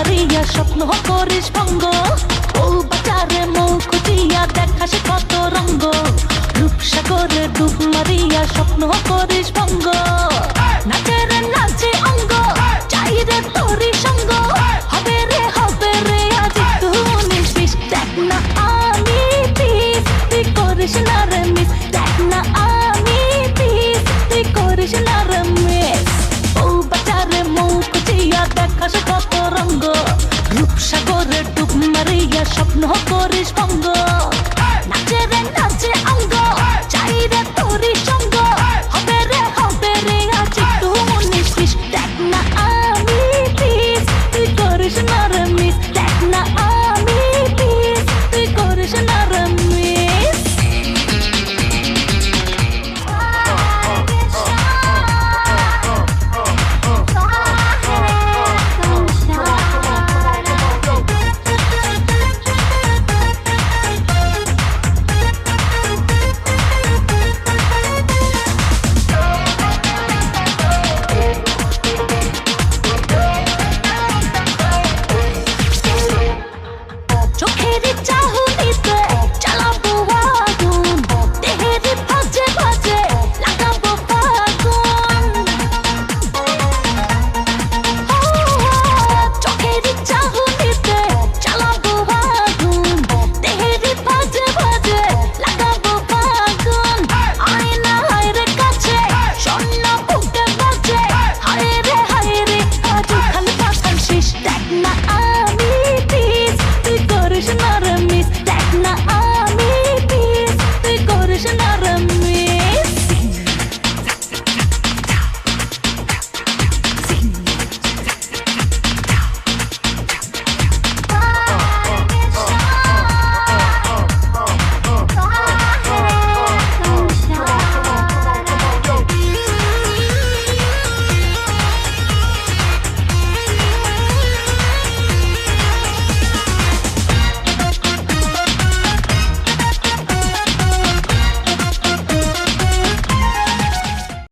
হারিয়া স্বপ্ন করিস ভঙ্গ। ও বাজারে মুখ দিয়া দেখাস কত রঙ্গ। রূপসাগরে ডুব মারিয়া স্বপ্ন করিস ভঙ্গ। স্বপ্ন করিস ভঙ্গ। নাচে রে নাচে অঙ্গ। চাই রে তোরি সঙ্গ। तेरी चा